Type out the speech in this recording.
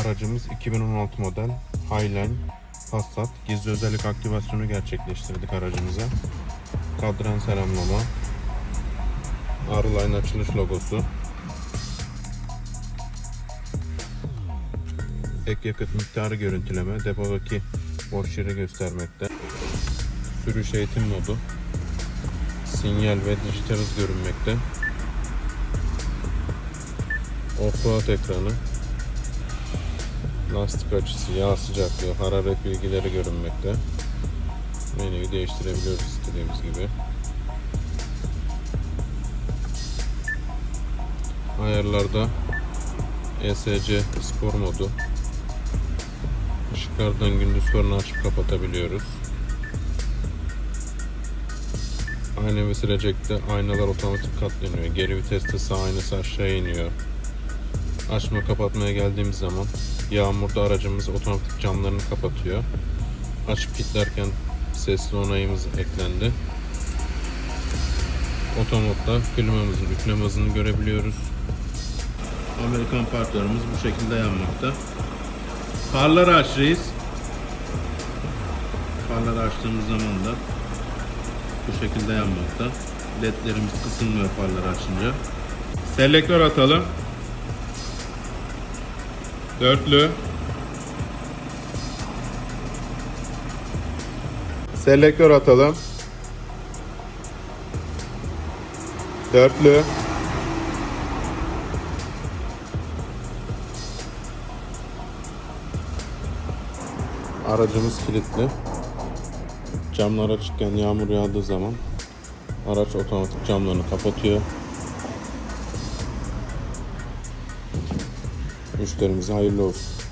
Aracımız 2016 model Highline Passat. Gizli özellik aktivasyonu gerçekleştirdik aracımıza. Kadran selamlama. Arline açılış logosu. Ek yakıt miktarı görüntüleme. Depodaki boş yeri göstermekte. Sürüş eğitim modu. Sinyal ve dijital hız görünmekte. Offroad ekranı. Lastik açısı, yağ sıcaklığı, hararet bilgileri görünmekte. Menüyü değiştirebiliyoruz istediğimiz gibi. Ayarlarda ESC spor modu. Işıklardan gündüz farını açıp kapatabiliyoruz. Ayna ve silecekte aynalar otomatik katlanıyor. Geri viteste sağ aynası aşağı iniyor. Açma kapatmaya geldiğimiz zaman yağmurda aracımız otomatik camlarını kapatıyor. Açıp kilitlerken sesli onayımız eklendi. Otomodda klimamızın üfleme hızını görebiliyoruz. Amerikan parklarımız bu şekilde yanmakta. Farları aç reis. Farları açtığımız zaman da bu şekilde yanmakta. Ledlerimiz kısılmıyor farları açınca. Selektör atalım. Dörtlü. Selektör atalım. Dörtlü. Aracımız kilitli. Camlar açıkken yağmur yağdığı zaman araç otomatik camlarını kapatıyor. Müşterimize hayırlı olsun.